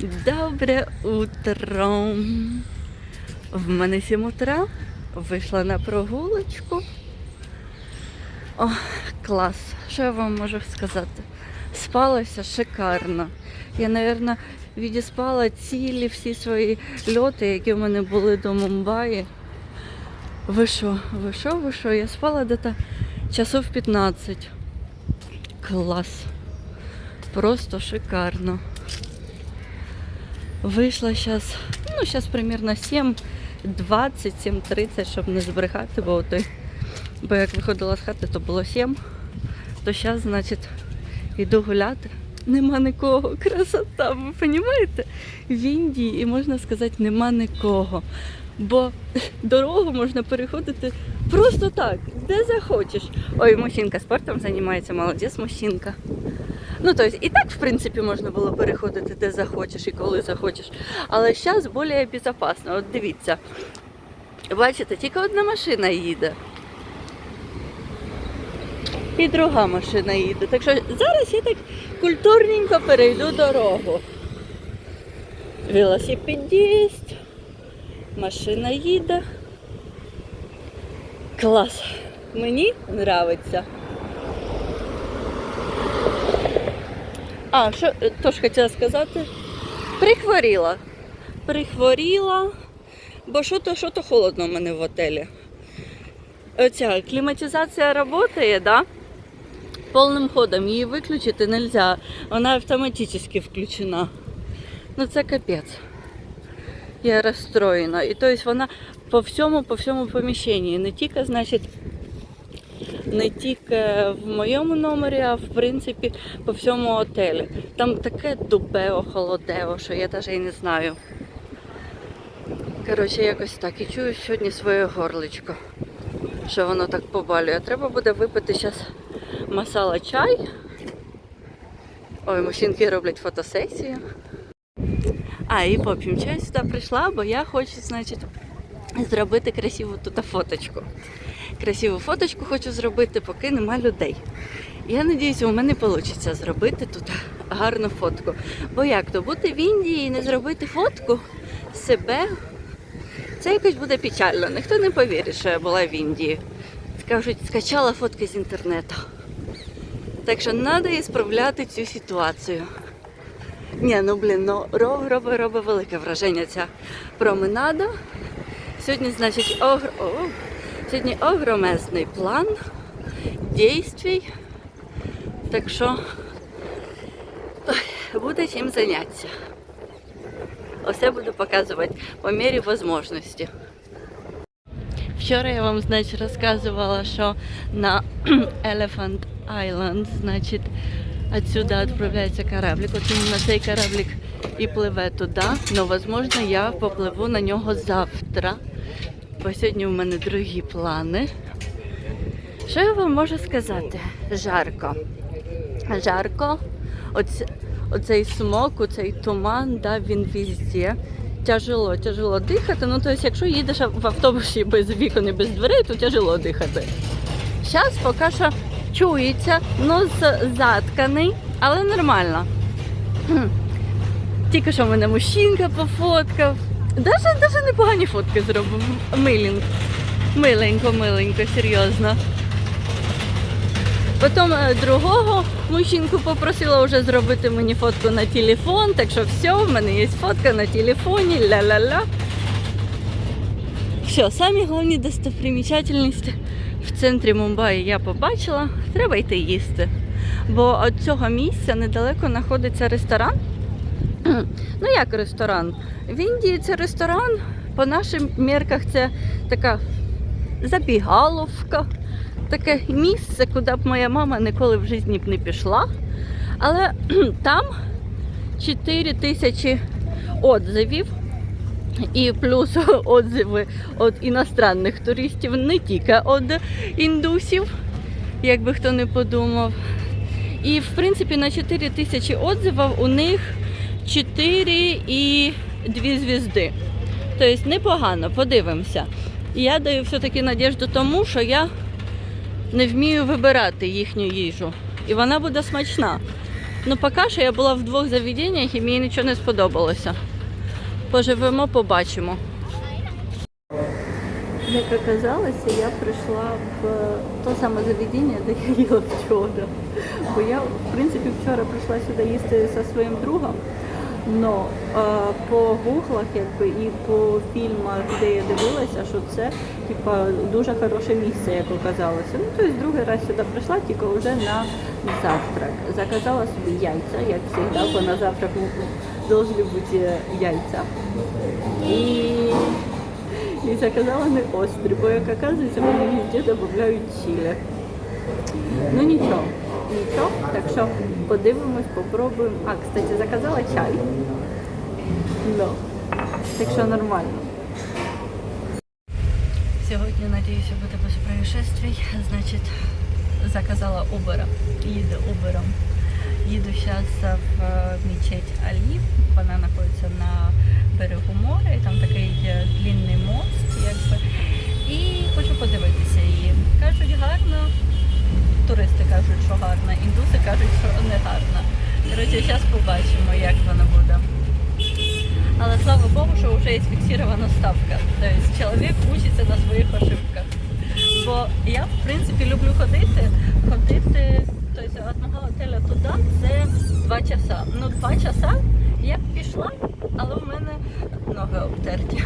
Добре утро. В мене 7 утра. Вийшла на прогулочку. О, клас. Що я вам можу сказати? Спалося шикарно. Я, мабуть, відіспала цілі всі свої льоти, які в мене були до Мумбаї. Ви що, ви що, ви що? Я спала десь часов 15. Клас. Просто шикарно. Вийшла зараз, ну, зараз примерно 7, 20, 7.30, щоб не збрехати, бо, той, бо як виходила з хати, то було 7, то зараз, значить, йду гуляти. Нема нікого. Красота, ви розумієте? В Індії, і можна сказати, нема нікого. Бо дорогу можна переходити просто так, де захочеш. Ой, мужчинка спортом займається, молодець мужчинка. Ну, тобто, і так, в принципі, можна було переходити де захочеш і коли захочеш. Але зараз більш безпечно. От дивіться. Бачите, тільки одна машина їде. І друга машина їде. Так що зараз я так культурненько перейду дорогу. Велосипедист, машина їде. Клас. Мені подобається. А, що е, теж хотіла сказати? Прихворіла. Прихворіла, бо що то, що то холодно в мене в готелі. Оця кліматизація працює, да? Повним ходом. Її виключити не можна. Вона автоматично включена. Ну це капець. Я розстроєна. І тобто вона по всьому, по всьому поміщенні. Не тільки, значить, не тільки в моєму номері, а в принципі по всьому отелі. Там таке дубео, холодео, що я навіть і не знаю. Коротше, якось так. І чую сьогодні своє горличко, що воно так побалює. Треба буде випити зараз масала чай. Ой, мужчинки роблять фотосесію. А, і поп'ємо чай сюди прийшла, бо я хочу, значить, зробити красиву тут фоточку красиву фоточку хочу зробити, поки нема людей. Я сподіваюся, у мене вийде зробити тут гарну фотку. Бо як то бути в Індії і не зробити фотку себе, це якось буде печально. Ніхто не повірить, що я була в Індії. Скажуть, скачала фотки з інтернету. Так що треба ісправляти цю ситуацію. Ні, ну блін, ну робить робить робить велике враження ця променада. Сьогодні, значить, огр... Сьогодні огромезний план дійствій. Так що буде чим зайнятися. Усе буду показувати по мірі можливості. Вчора я вам, значить, розказувала, що на Elephant Island, значить, отсюда відправляється кораблик. От на цей кораблик і пливе туди. Ну, можливо, я попливу на нього завтра. Бо сьогодні в мене другі плани. Що я вам можу сказати? Жарко. Жарко. Оць, оцей смок, оцей туман, да, він везде. Тяжело, тяжело дихати. Ну, тобто, якщо їдеш в автобусі без вікон і без дверей, то тяжело дихати. Зараз поки що чується, нос затканий, але нормально. Тільки що мене мужчинка пофоткав. Даже, даже непогані фотки зробив. Миленько. Миленько, миленько, серйозно. Потім е, другого мужчинку попросила вже зробити мені фотку на телефон, так що все, в мене є фотка на телефоні, ля-ля-ля. Все, самі головні достопримічательності в центрі Мумбаї я побачила. Треба йти їсти. Бо від цього місця недалеко знаходиться ресторан. Ну як ресторан? В Індії це ресторан, по нашим мірках це така забігаловка, таке місце, куди б моя мама ніколи в житті б не пішла. Але там 4 тисячі отзивів. І плюс отзиви від іностранних туристів, не тільки від індусів, як би хто не подумав. І в принципі на 4 тисячі отзивів у них 4 і 2 звізди. Тобто непогано, подивимося. І я даю все-таки надіжду тому, що я не вмію вибирати їхню їжу. І вона буде смачна. Ну, поки що я була в двох заведеннях і мені нічого не сподобалося. Поживемо, побачимо. Як оказалося, я прийшла в те саме заведення, де я їла вчора. Бо я, в принципі, вчора прийшла сюди їсти зі своїм другом. Но е, по гуглах якби, і по фільмах, де я дивилася, що це типа, дуже хороше місце, як оказалося. Ну, тобто другий раз сюди прийшла, тільки вже на завтрак. Заказала собі яйця, як завжди, бо на завтрак повинні бути яйця. І і заказала не острі, бо як оказується, вони везде додають чилі. Ну нічого, нічого. Так що подивимось, попробуємо. А, кстати, заказала чай. Ну, так що нормально. Сьогодні, надіюся, буде без происшествий. Значить, заказала Uber. Їду Uber. Їду зараз в е, мечеть Алі. Вона знаходиться на берегу моря, і там такий е, длинний мост, якби. І хочу подивитися її. Кажуть, гарно. Туристи кажуть, що гарно, індуси кажуть, що не гарно. Коротше, зараз побачимо, як воно буде. Але слава Богу, що вже є фіксирована ставка. Тобто чоловік учиться на своїх ошибках. Бо я, в принципі, люблю ходити. Ходити тобто, від мого готеля туди це 2 часа. Ну, 2 часа я б пішла, але в мене ноги обтерті.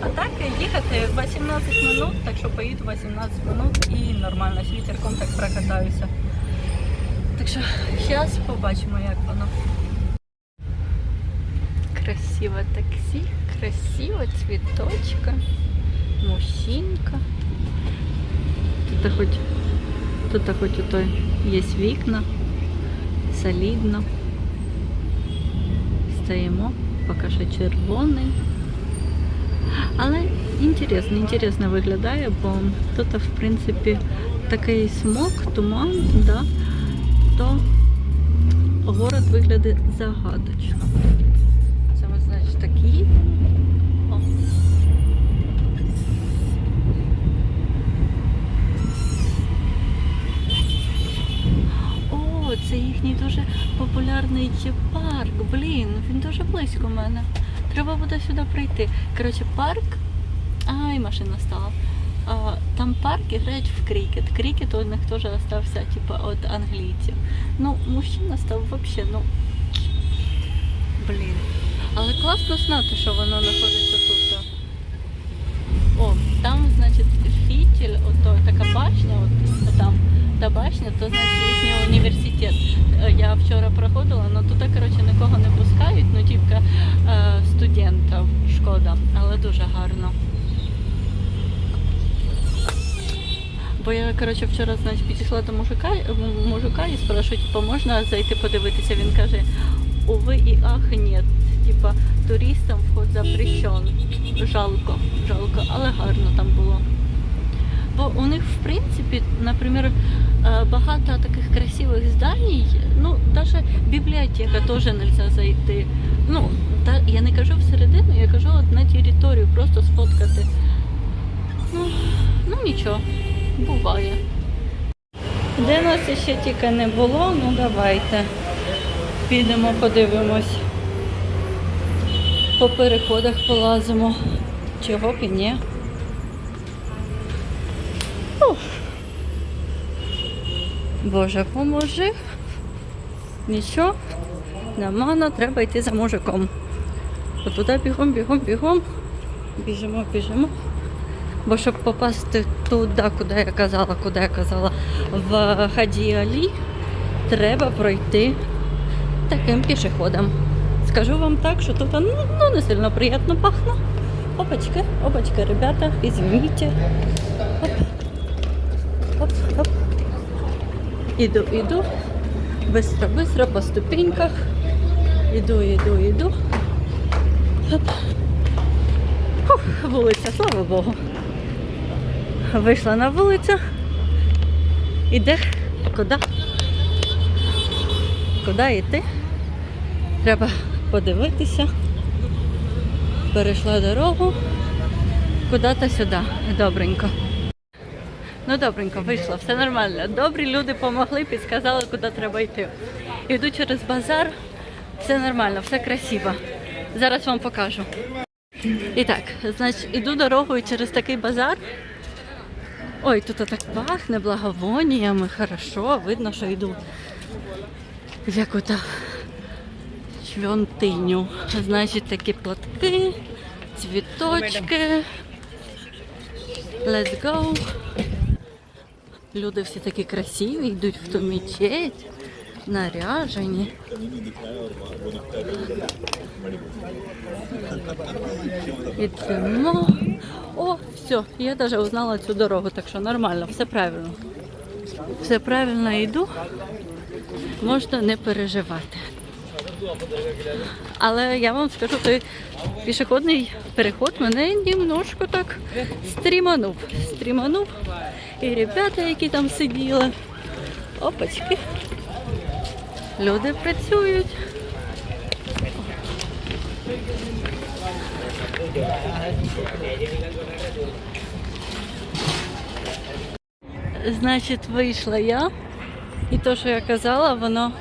А так їхати 18 минут, так що поїду 18 минут і нормально з вітерком так прокатаюся. Так що зараз побачимо, як воно. Красиве таксі, красиво, цвіточка, мужчинка. Тут хоч, тут хоч ото є вікна, солідно. Стоїмо, поки що червоний. Але інтересно, інтересно виглядає, бо тут, в принципі, такий смог, туман, да, то город виглядає загадочно. Це ми, значить, такі. О. Це їхній дуже популярний парк. Блін, він дуже близько мене. Треба буде сюди прийти. Коротше, парк. Ай, машина стала. А, там парк і грають в крикет. Крикет у них теж остався, типа, від англійців. Ну, мужчина став взагалі, ну. Блін. Але класно знати, що воно знаходиться тут. О, там, значить, фітіль, ото така башня, от там та башня, то значить їхній університет. Е, Я вчора проходила, але туди, коротше, нікого не пускають, ну тільки студентів, шкода, але дуже гарно. Бо я, коротше, вчора, значить, підійшла до мужика, мужика і спрашиваю, типу, можна зайти подивитися? Він каже, уви і ах, ні. Типа туристам вход запрещен. Жалко, жалко, але гарно там було. Бо у них, в принципі, наприклад, е, багато таких красивих зданій, ну, навіть бібліотека теж не можна зайти. Ну, я не кажу всередину, я кажу от на сфоткати. Ну, ну нічого, буває. Де нас ще тільки не було, ну давайте. Підемо, подивимось. По переходах полазимо. Чого б і ні. Боже, поможи. Нічого, нормально, треба йти за мужиком. Отуди бігом, бігом, бігом. Біжимо, біжимо. Бо щоб попасти туди, куди я казала, куди я казала, в Хаді Алі, треба пройти таким пішоходом. Скажу вам так, що тут ну, ну, не сильно приємно пахне. Опачки, опачки, ребята, извините. Оп. Оп, оп. Іду, іду. Быстро по ступеньках. Іду, іду, іду. Оп. Вулиця, слава Богу. Вийшла на вулицю. Іде куди? Куди йти? Треба подивитися. Перейшла дорогу. Куди-то сюди. Добренько. Ну, добренько, вийшла, все нормально. Добрі люди допомогли, підказали, куди треба йти. Йду через базар, все нормально, все красиво. Зараз вам покажу. І так, значить, іду дорогою через такий базар. Ой, тут так пахне благовоніями, хорошо, видно, що йду в яку-то. Значить, такі платки, цвіточки. Let's go. Люди всі такі красиві, йдуть в ту мечеть, наряжені. Ідемо. О, все, я навіть узнала цю дорогу, так що нормально, все правильно. Все правильно йду, можна не переживати. Але я вам скажу, той пішохідний переход мене немножко так стріманув. Стріманув. І ребята, які там сиділи. Опачки. Люди працюють. Значить, вийшла я. І то, що я казала, воно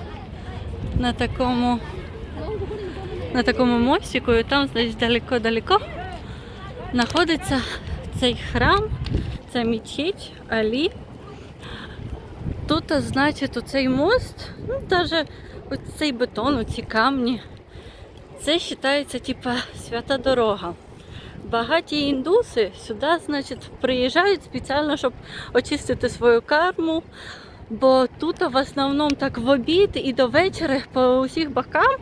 на такому на такому мостику, і там, значить, далеко-далеко знаходиться цей храм, ця мечеть Алі. Тут, значить, оцей мост, ну, навіть цей бетон, ці камні, це вважається, типа, свята дорога. Багаті індуси сюди, значить, приїжджають спеціально, щоб очистити свою карму. Бо тут в основному так в обід і до вечора по усіх бокам,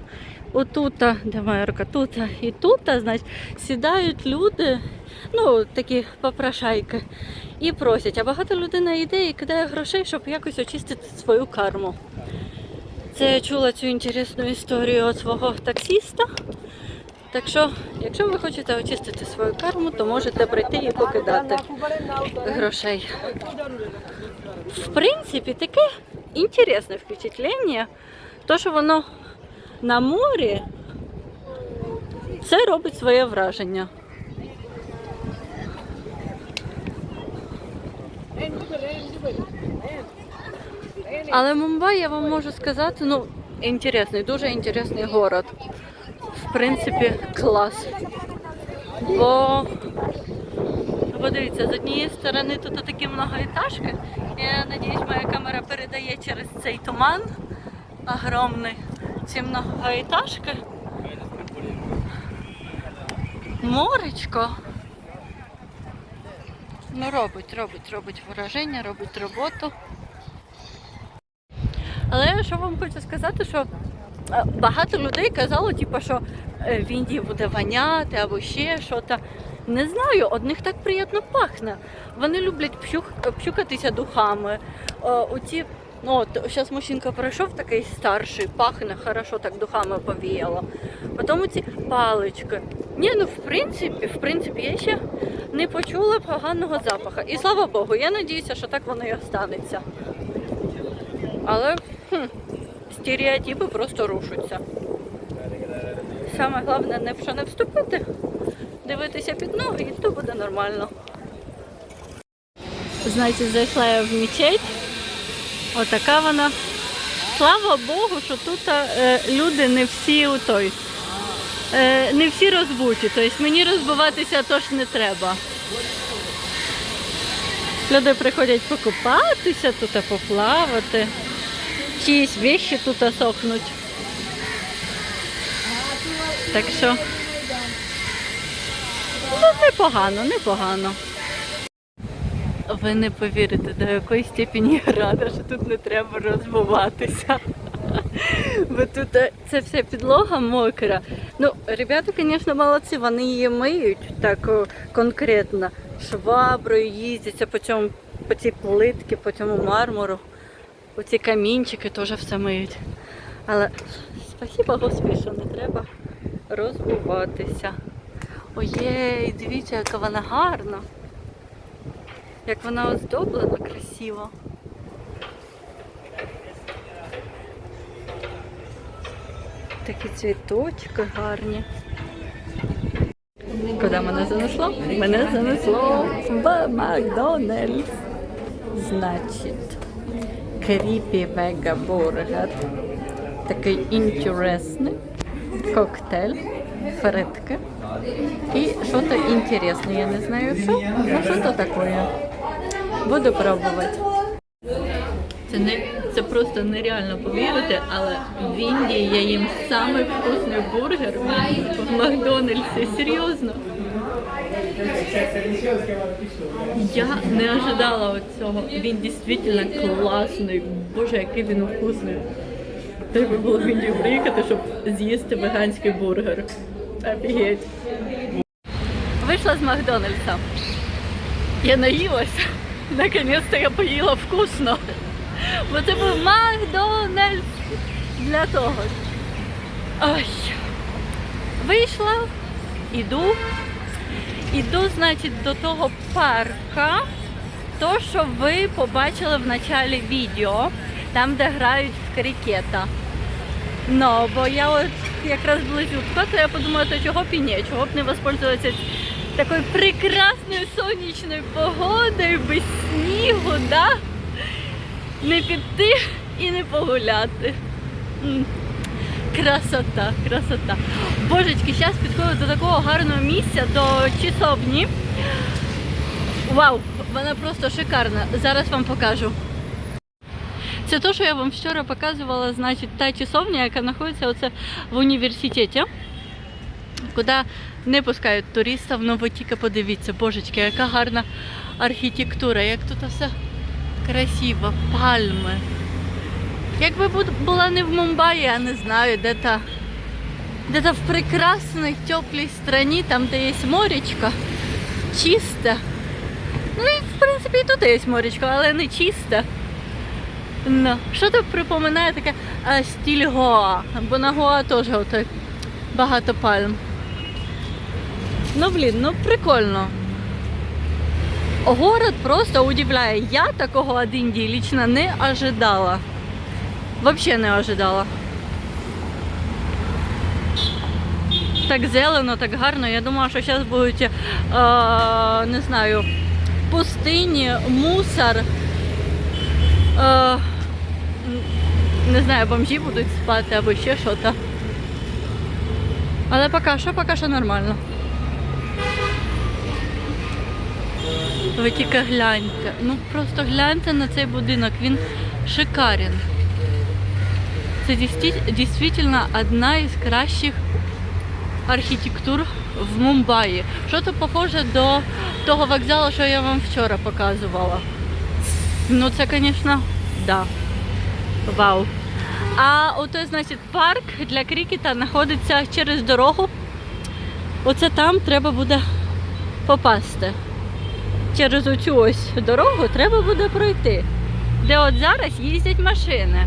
отут, де моя тут і тут, значить, сідають люди, ну, такі попрошайки, і просять. А багато людей йде і кидає грошей, щоб якось очистити свою карму. Це я чула цю інтересну історію від свого таксіста. Так що, якщо ви хочете очистити свою карму, то можете прийти і покидати грошей. В принципі, таке інтересне впечатлення, то, що воно на морі, це робить своє враження. Але Мумбай, я вам можу сказати, ну, інтересний, дуже інтересний город. В принципі, клас. Бо Подивіться, з однієї сторони тут такі многоетажки. Я надіюсь, моя камера передає через цей туман огромний ці многоетажки. Моречко. Ну, робить, робить, робить враження, робить роботу. Але що вам хочу сказати, що е, багато людей казало, типу, що е, в Індії буде воняти або ще щось. Не знаю, одних так приємно пахне. Вони люблять пщух, пщукатися духами. О, оці, ну от зараз мужчинка пройшов такий старший, пахне, хорошо так духами повіяло. Потім ці палички. Ні, ну в принципі, в принципі, я ще не почула поганого запаху. І слава Богу, я надіюся, що так воно і останеться. Але хм, стереотипи просто рушаться. Саме головне не в що не вступити дивитися під ноги, і то буде нормально. Значить, зайшла я в мечеть. Отака вона. Слава Богу, що тут е, люди не всі у той. Е, не всі розбуті. Тобто мені розбиватися теж не треба. Люди приходять покупатися, тут поплавати. Чиїсь вещі тут сохнуть. Так що. Ну, непогано, непогано. Ви не повірите, до якої степені я рада, що тут не треба розбуватися. Бо тут е, ця вся підлога мокра. Ну, ребята, звісно, молодці, вони її миють так конкретно. Шваброю їздяться по цьому, по цій плитці, по цьому мармуру. Оці камінчики теж все миють. Але спасіба Господи, що не треба розбуватися. Ой, дивіться, яка вона гарна. Як вона оздоблена красиво. Такі цвіточки гарні. Куди мене занесло? Мене занесло в Макдональдс. Значить, кріпі вега бургер. такий інтересний коктейль, фритки і що-то інтересне. Я не знаю що, ну що то таке. Буду пробувати. Це не це просто нереально повірити, але в Індії я їм самий вкусний бургер в Макдональдсі. Серйозно. Я не ожидала цього. Він дійсно класний. Боже, який він вкусний. Треба було в Індію приїхати, щоб з'їсти веганський бургер. Офігеть. Вийшла з Макдональдса. Я наїлася. Наконец-то я поїла вкусно. Бо це був Макдональдс для того. Ой. Вийшла, іду. Іду, значить, до того парка, то, що ви побачили в началі відео, там, де грають в крикета. Ну, бо я от якраз близько, то я подумала, то чого б і ні, чого б не воспользуватися такою прекрасною сонячною погодою, без снігу, да? Не піти і не погуляти. Красота, красота. Божечки, зараз підходжу до такого гарного місця, до часовні. Вау, вона просто шикарна. Зараз вам покажу. Це те, що я вам вчора показувала, значить, та часовня, яка знаходиться оце в університеті, куди не пускають туристів, ну тільки подивіться, божечки, яка гарна архітектура, як тут все красиво, пальми. Якби була не в Мумбаї, я не знаю, де та де-то в прекрасній теплій страні, там, де є моречко, чисте. Ну в принципі і тут є моречко, але не чисте. Ну, що то припоминає таке а, стіль Гоа, бо на Гоа теж багато пальм. Ну блін, ну прикольно. Город просто удивляє. Я такого від Індії лично не ожидала. Вообще не ожидала. Так зелено, так гарно. Я думала, що зараз будуть, е, не знаю, пустині, мусор. Е, не знаю, бомжі будуть спати або ще щось. Але поки що, поки що нормально. Ви тільки гляньте. Ну просто гляньте на цей будинок, він шикарен. Це дійсно одна із кращих архітектур в Мумбаї. Що то похоже до того вокзалу, що я вам вчора показувала. Ну це, звісно, да. Вау. А отой, значить, парк для крикета знаходиться через дорогу. Оце там треба буде попасти. Через оцю ось дорогу треба буде пройти. Де от зараз їздять машини.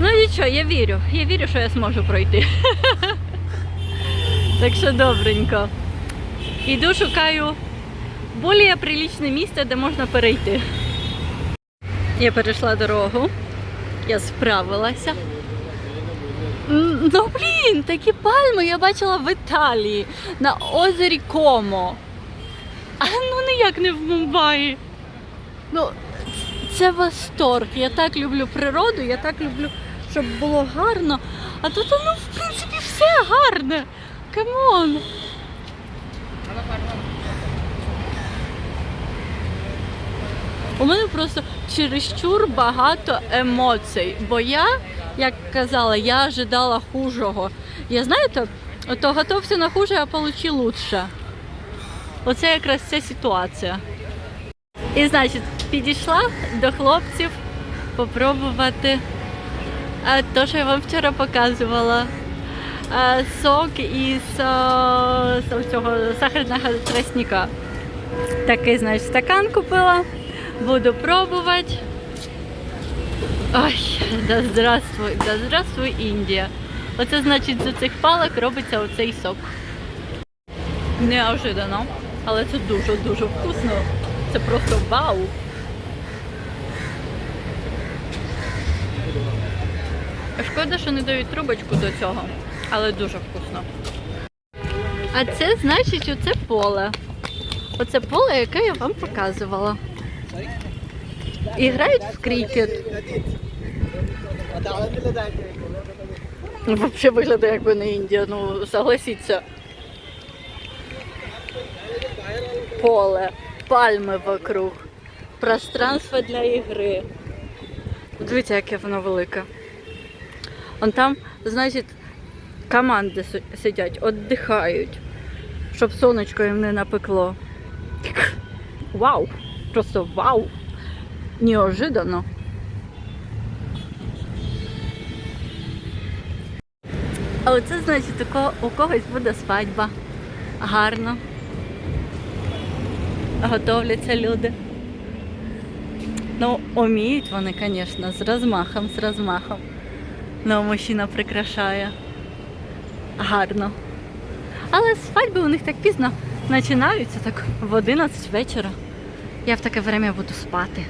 Ну нічого, я вірю. Я вірю, що я зможу пройти. Так що добренько. Іду, шукаю більш приличне місце, де можна перейти. Я перейшла дорогу, я справилася. Ну блін, такі пальми я бачила в Італії на озері Комо. А ну ніяк не в Мумбаї. Ну, це восторг. Я так люблю природу, я так люблю, щоб було гарно. А тут, ну, в принципі, все гарне. Камон. У мене просто чересчур багато емоцій, бо я, як казала, я ожидала хужого. Я знаєте, то готовся на хуже, а получи лучше. Оце якраз ця ситуація. І значить, підійшла до хлопців попробувати то, що я вам вчора показувала. Сок із цього сахарного тростника. Такий, значить, стакан купила. Буду пробувати. Ой, да здравствуй, да здравствуй, Індія. Оце значить з цих палок робиться оцей сок. Неожиданно, але це дуже-дуже вкусно. Це просто вау. Шкода, що не дають трубочку до цього, але дуже вкусно. А це значить оце поле. Оце поле, яке я вам показувала. І грають в крикет. Ну, Взагалі виглядає, якби не Індія, ну согласіться. Поле, пальми вокруг, пространство для ігри. Дивіться, яке воно велике. Он там, значить, команди сидять, віддихають, щоб сонечко їм не напекло. Вау! Просто вау! Неожиданно. А оце значить, у когось буде свадьба. Гарно. Готовляться люди. Ну, уміють вони, звісно, з розмахом, з розмахом. Ну, мужчина прикрашає. Гарно. Але свадьби у них так пізно починаються, так в 11 вечора. Я в таке время буду спати.